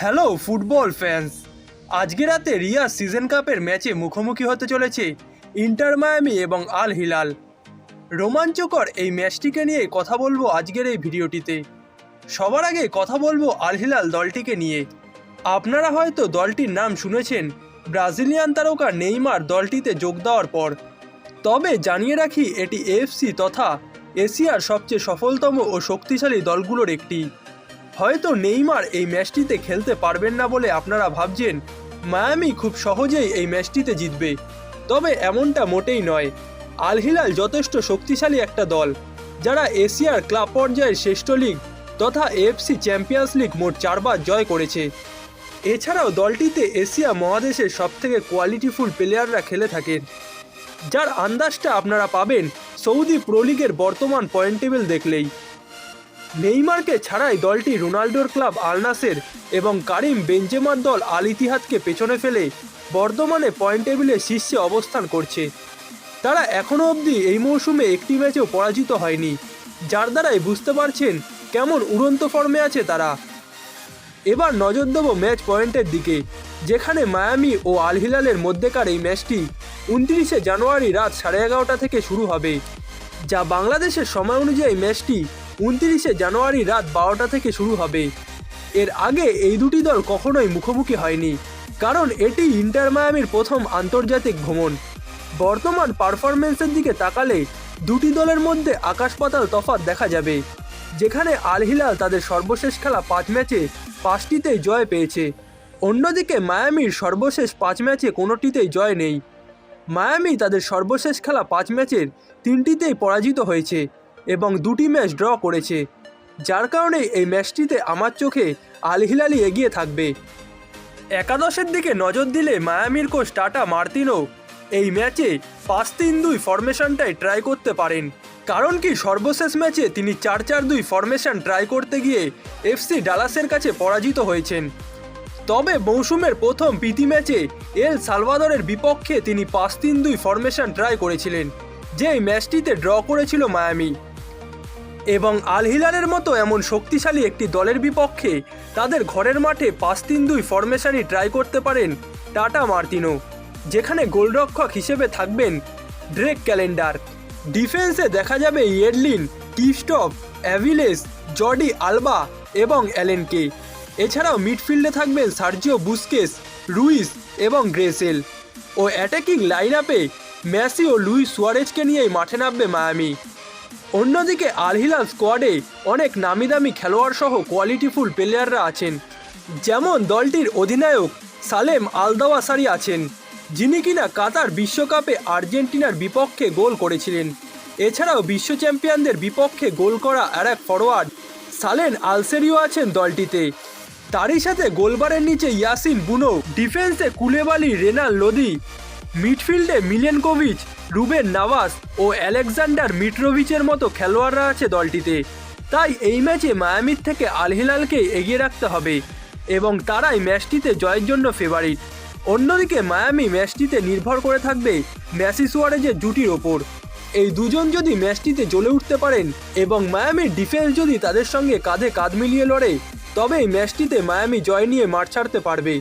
Hello football fans আজকে রাতে Riya season কাপের ম্যাচে মুখোমুখি হতে চলেছে ইন্টার মায়ামি এবং আল হিলাল। রোমাঞ্চকর এই ম্যাচটিকে নিয়ে কথা বলব আজকের এই ভিডিওটিতে। সবার আগে কথা বলব আল হিলাল দলটিকে নিয়ে। আপনারা হয়তো দলটির নাম শুনেছেন, ব্রাজিলিয়ান তারকা নেইমার দলটিতে যোগ দেওয়ার পর। তবে জানিয়ে রাখি, এটি এএফসি তথা এশিয়ার সবচেয়ে সফলতম ও শক্তিশালী দলগুলোর একটি। হয়তো নেইমার এই ম্যাচটিতে খেলতে পারবেন না বলে আপনারা ভাবছেন, মায়ামি খুব সহজেই এই ম্যাচটিতে জিতবে। তবে এমনটা মোটেই নয়। আল হিলাল যথেষ্ট শক্তিশালী একটা দল, যারা এশিয়ার ক্লাব পর্যায়ের শ্রেষ্ঠ লিগ তথা এএফসি চ্যাম্পিয়ন্স লিগ মোট চারবার জয় করেছে। এছাড়াও দলটিতে এশিয়া মহাদেশের সবথেকে কোয়ালিটিফুল প্লেয়াররা খেলে থাকেন, যার আন্দাজটা আপনারা পাবেন সৌদি প্রো লিগের বর্তমান পয়েন্ট টেবিল দেখলেই। নেইমারকে ছাড়াই দলটি রোনাল্ডোর ক্লাব আলনাসের এবং কারিম বেঞ্জেমার দল আল ইতিহাদকে পেছনে ফেলে বর্তমানে পয়েন্ট টেবিলে শীর্ষে অবস্থান করছে। তারা এখনও অবধি এই মৌসুমে একটি ম্যাচেও পরাজিত হয়নি, যার দ্বারাই বুঝতে পারছেন কেমন উড়ন্ত ফর্মে আছে তারা। এবার নজর দেবো ম্যাচ পয়েন্টের দিকে, যেখানে মায়ামি ও আল হিলালের মধ্যেকার এই ম্যাচটি উনত্রিশে জানুয়ারি রাত সাড়ে এগারোটা থেকে শুরু হবে, যা বাংলাদেশের সময় অনুযায়ী ম্যাচটি উনত্রিশে জানুয়ারি রাত বারোটা থেকে শুরু হবে। এর আগে এই দুটি দল কখনোই মুখোমুখি হয়নি, কারণ এটি ইন্টার মায়ামির প্রথম আন্তর্জাতিক ভ্রমণ। বর্তমান পারফরমেন্সের দিকে তাকালে দুটি দলের মধ্যে আকাশ পাতাল তফাৎ দেখা যাবে, যেখানে আল হিলাল তাদের সর্বশেষ খেলা পাঁচ ম্যাচে পাঁচটিতেই জয় পেয়েছে। অন্যদিকে মায়ামির সর্বশেষ পাঁচ ম্যাচে কোনোটিতেই জয় নেই। মায়ামি তাদের সর্বশেষ খেলা পাঁচ ম্যাচের তিনটিতেই পরাজিত হয়েছে। এবং দুটি ম্যাচ ড্র করেছে, যার কারণে এই ম্যাচটিতে আমার চোখে আল হিলালি এগিয়ে থাকবে। একাদশের দিকে নজর দিলে মায়ামির কোচ টাটা মার্তিনো এই ম্যাচে পাঁচ তিন দুই ফরমেশনটাই ট্রাই করতে পারেন। কারণ কি, সর্বশেষ ম্যাচে তিনি চার চার দুই ফরমেশন ট্রাই করতে গিয়ে এফসি ডালাসের কাছে পরাজিত হয়েছেন। তবে মৌসুমের প্রথম প্রীতি ম্যাচে এল সালভাদরের বিপক্ষে তিনি পাঁচ তিন দুই ফরমেশন ট্রাই করেছিলেন, যে ম্যাচটিতে ড্র করেছিল মায়ামি। এবং আল হিলালের মতো এমন শক্তিশালী একটি দলের বিপক্ষে তাদের ঘরের মাঠে পাঁচ তিন দুই ফরমেশনই ট্রাই করতে পারেন টাটা মার্তিনো যেখানে গোলরক্ষক হিসেবে থাকবেন ড্রেক ক্যালেন্ডার। ডিফেন্সে দেখা যাবে ইয়েডলিন টিস্টপ অ্যাভিলেস, জর্ডি আলবা এবং অ্যালেনকে এছাড়াও মিডফিল্ডে থাকবেন সার্জিও বুস্কেস, রুইস এবং গ্রেসেল। ও অ্যাটাকিং লাইন আপে ম্যাসি ও লুইস সুয়ারেজকে নিয়েই মাঠে নামবে মায়ামি। অন্যদিকে আল হিলাল স্কোয়াডে অনেক নামি দামি খেলোয়াড় সহ কোয়ালিটিফুল প্লেয়াররা আছেন। যেমন দলটির অধিনায়ক সালেম আলদাওয়াসারি আছেন, যিনি কিনা কাতার বিশ্বকাপে আর্জেন্টিনার বিপক্ষে গোল করেছিলেন। এছাড়াও বিশ্ব চ্যাম্পিয়নদের বিপক্ষে গোল করা আর এক ফরোয়ার্ড সালেন আলসেরিও আছেন দলটিতে। তারই সাথে গোলবারের নিচে ইয়াসিন বুনো ডিফেন্সে কুলেবালি, রেনাল লোদি মিডফিল্ডে মিলেনকোভিচ, রুবেন নাভাস ও অ্যালেকজান্ডার মিট্রোভিচের মতো খেলোয়াড়রা আছে দলটিতে। তাই এই ম্যাচে মায়ামির থেকে আল হিলালকে এগিয়ে রাখতে হবে এবং তারাই ম্যাচটিতে জয়ের জন্য ফেভারিট অন্যদিকে মায়ামি ম্যাচটিতে নির্ভর করে থাকবে ম্যাসি সুয়ারেজের জুটির ওপর। এই দুজন যদি ম্যাচটিতে জ্বলে উঠতে পারেন এবং মায়ামির ডিফেন্স যদি তাদের সঙ্গে কাঁধে কাঁধ মিলিয়ে লড়ে তবে এই ম্যাচটিতে মায়ামি জয় নিয়ে মাঠ ছাড়তে পারবে।